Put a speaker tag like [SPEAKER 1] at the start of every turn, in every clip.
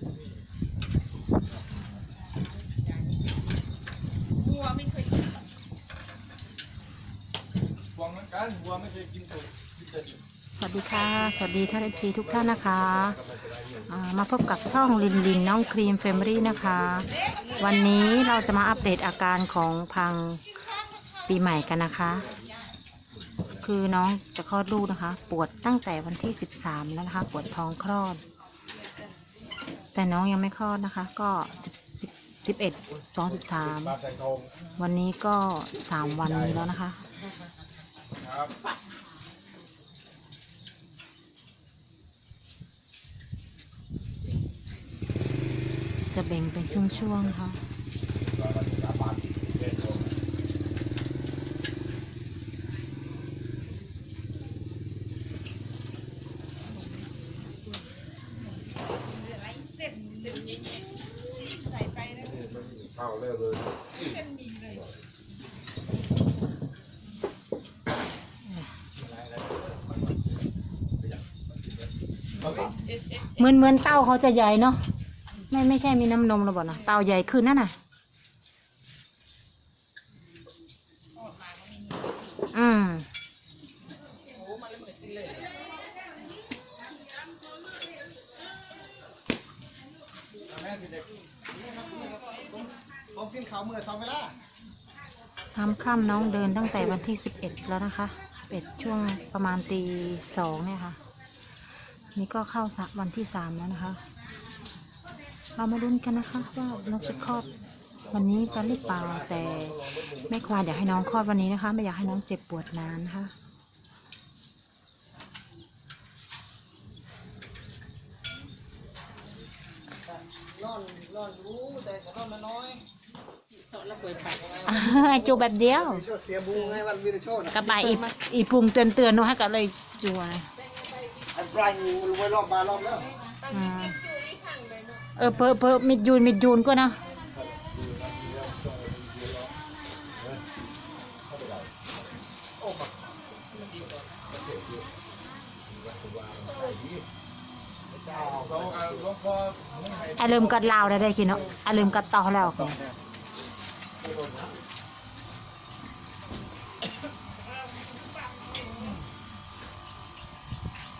[SPEAKER 1] วัวไม่เคยกิน
[SPEAKER 2] วัวเหมือนกันวัวไม่เคยกินสุกกินแต่ดิบ
[SPEAKER 3] สวัสดีค่ะ สวัสดีท่านเอฟซีทุกท่านนะคะอ่ามาพบกับช่องลินลินน้องครีมเฟมรี่นะคะ วันนี้เราจะมาอัปเดตอาการของพังปีใหม่กันนะคะ คือน้องจะคลอดลูกนะคะ ปวดตั้งแต่วันที่ 13 แล้วนะคะ ปวดท้องคลอด แต่น้องยังไม่คลอดนะคะ ก็10 10 11 2 13วันนี้ก็3วันนี้แล้วนะคะจะแบ่งเป็นช่วงๆนะคะ
[SPEAKER 1] อะไรเส้นเส้นเย็นๆใส่ไปแล้ว
[SPEAKER 2] เข้าเร็วเลย
[SPEAKER 1] เส้นมีเลย
[SPEAKER 3] เหมือนเหมือนเต้าเขาจะใหญ่เนาะไม่ไม่ใช่มีน้ำนมหรอกนะเต้าใหญ่ขึ้นนั่นน่ะ
[SPEAKER 1] ออกมาก็ไม่มี
[SPEAKER 3] อืม
[SPEAKER 1] โอ้มันเลยเหมือนกันเลย
[SPEAKER 2] แม่เด็ก
[SPEAKER 4] ผมกินข้าวมื้อสองเวลา
[SPEAKER 3] ทำค่ำน้องเดินตั้งแต่วันที่สิบเอ็ดแล้วนะคะสิบเอ็ดช่วงประมาณตีสองเนี่ยค่ะ นี่ก็เข้าสักวันที่สามแล้วนะคะ เรามาลุ้นกันนะคะว่าเราจะคลอดวันนี้กันหรือเปล่าแต่แม่ควานอยากให้น้องคลอดวันนี้นะคะ ไม่อยากให้น้องเจ็บปวดนานนะคะ
[SPEAKER 4] นอนนอนรู้แต่ก็นอนน้อย
[SPEAKER 3] จูแบบเดียว
[SPEAKER 4] ๆมีโชว์เสียบูไงวันวีรโชว์นะ
[SPEAKER 3] กระบายอีอีพุงเตือนเตือนๆหนูให้กันเลยจัว
[SPEAKER 4] ไอ้ปลายงูมันไว้รอบบารอบแล้ว
[SPEAKER 3] อืมเออเพอเพอมิดยูนมิดยูนก็นะ
[SPEAKER 2] เราเอาหลวงพ่อไม่ให้
[SPEAKER 3] ไอเริ่มกัดลาวได้ได้กินเนาะไอเริ่มกัดต่อแล้ว
[SPEAKER 4] ก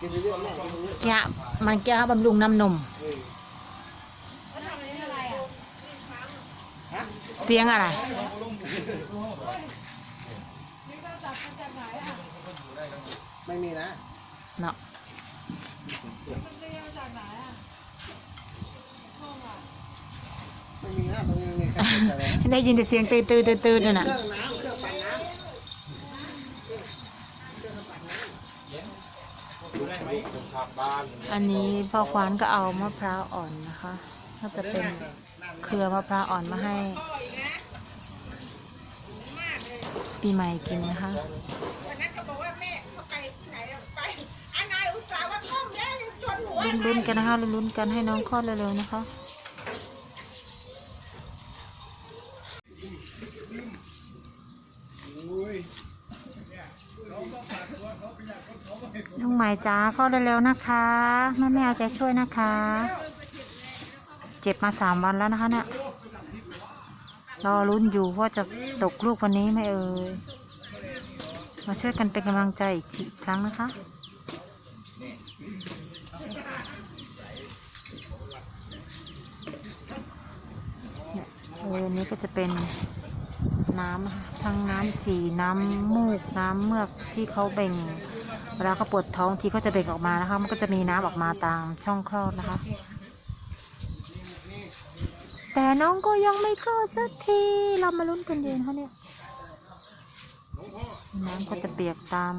[SPEAKER 4] ินเยอะๆแม่กินเยอะ
[SPEAKER 3] เนี่ยมันแก้บำรุงน้ำนม
[SPEAKER 4] ๆฮะ
[SPEAKER 3] เสียงอะไร
[SPEAKER 4] ไม่มีนะ
[SPEAKER 3] เนาะ
[SPEAKER 4] ไม่มีนะตรงนี้ไม่มีใครเปิดเลยนะ
[SPEAKER 3] ได้ยินแต่เสียงตื่นตื่นตื่นตื่นนั่นน่ะ
[SPEAKER 4] เครื่องน้ำเครื่องปั่นน้
[SPEAKER 2] ดูได้ไหมผมทำบ้าน
[SPEAKER 3] อันนี้พ่อควานก็เอามะพร้าวอ่อนนะคะก็จะเป็นเครือมะพร้าวอ่อนมาให้
[SPEAKER 1] พ่ออีกนะมากเลย
[SPEAKER 3] ปีใหม่กินนะคะ
[SPEAKER 1] วันนั้นก็บอกว่าแม่เขาไปที่ไหนอะไปอานายอุตส่าห์ว่าต้มแล้วยังชวนหัว
[SPEAKER 3] ลุ้นๆกันนะคะลุ้นๆกันให้น้องคลอดเร็วๆนะคะ องใหม่จ้าเข้าเร็วๆนะคะแม่แม่เอาใจช่วยนะคะ เจ็บมาสามวันแล้วนะคะเนี่ยรอลุ้นอยู่ว่าจะตกลูกวันนี้ไหมเอ่ยมาช่วยกันเป็นกำลังใจอีกทีครั้งนะคะเนี่ยเออนี้ก็จะเป็นน้ำทั้งน้ำฉี่น้ำมูกน้ำเมือกที่เขาเบ่ง วลาเขาปวดท้องทีเขาจะเบ่งออกมานะคะ มันก็จะมีน้ำออกมาตามช่องคลอดนะคะ แต่น้องก็ยังไม่คลอดสักทีเรามาลุ้นกันเย็นเขาเนี่ยน้ำก็จะเปียกตาม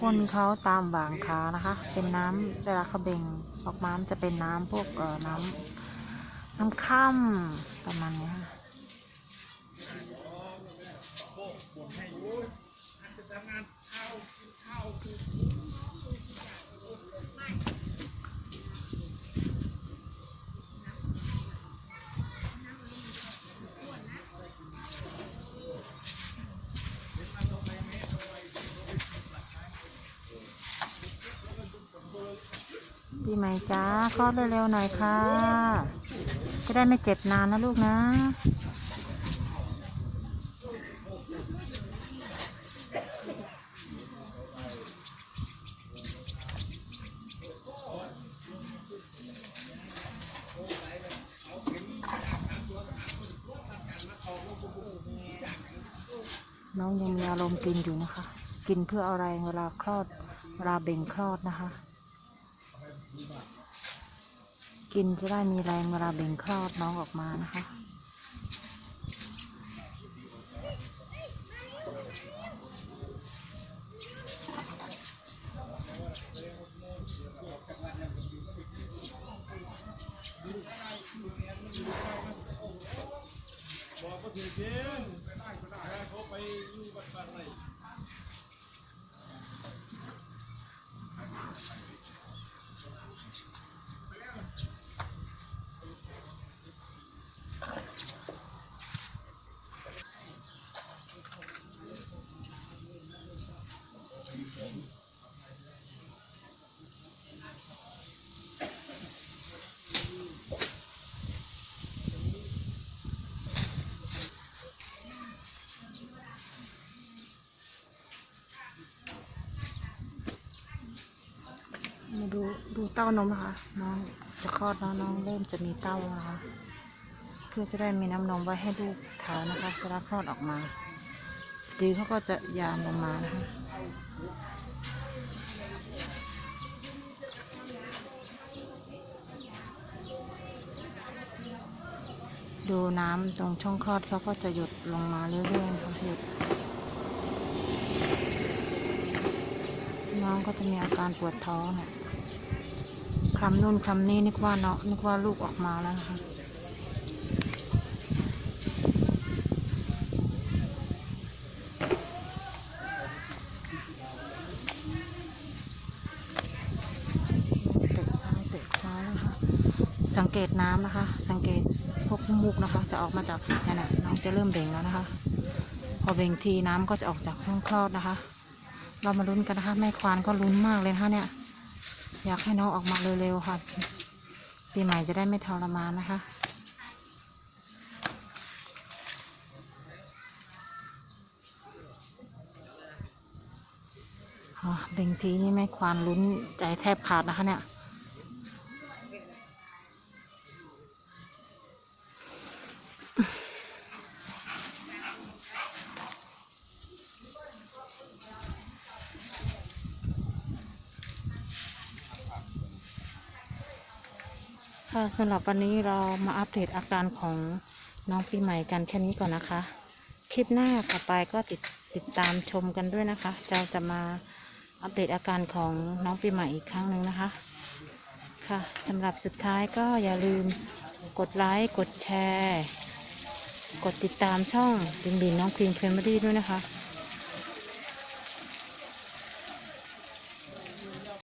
[SPEAKER 3] ก้นเขาตามบางขานะคะ เป็นน้ำเวลาเขาเบ่งออกมาจะเป็นน้ำพวกเอ่อน้ำน้ำค่ำประมาณนี้ ทำงานข้าวข้าคือปีใหม่จ้าคลอดเร็วๆหน่อยค่ะ จะได้ไม่เจ็บนานนะลูกนะ น้องยังมีอารมณ์กินอยู่นะคะ กินเพื่ออาแรเวลาคลอดเวลาเบ่งคลอดนะคะ กินจะได้มีแรงเวลาเบ่งคลอดน้องออกมานะคะ มาดูดู ดูเต้านมนะคะน้องจะคลอดแล้วน้องเริ่มจะมีเต้าแล้วนะคะ เพื่อจะได้มีน้ำนมไว้ให้ลูกทานนะคะเวลาคลอดออกมาสตรีเขาก็จะยานลงมานะคะดูน้ำตรงช่องคลอดเขาก็จะหยดลงมาเรื่อยๆค่ะหยดน้องก็จะมีอาการปวดท้องเนี่ย คลำนู่นคลำนี่นึกว่าเนาะนึกว่าลูกออกมาแล้วนะคะเตะซ้ายเตะซ้านะคะสังเกตน้ำนะคะ สังเกตพวกมูกนะคะ จะออกมาจากนี่นะน้องจะเริ่มเบ่งแล้วนะคะ พอเบ่งทีน้ำก็จะออกจากช่องคลอดนะคะ เรามาลุ้นกันนะคะ แม่ควานก็ลุ้นมากเลยนะคะเนี่ย อยากให้น้องออกมาเร็วๆค่ะ ปีใหม่จะได้ไม่ทรมานนะคะอ๋อเบ่งทีนี่แม่ควานลุ้นใจแทบขาดนะคะเนี่ย ค่ะสำหรับวันนี้เรามาอัปเดตอาการของน้องปีใหม่กันแค่นี้ก่อนนะคะ คลิปหน้าต่อไปก็ติดติดตามชมกันด้วยนะคะเราจะมาอัปเดตอาการของน้องปีใหม่อีกครั้งหนึ่งนะคะ ค่ะสำหรับสุดท้ายก็อย่าลืมกดไลค์กดแชร์ กดติดตามช่องดินดินน้องควีนเฟมิลี่ด้วยนะคะ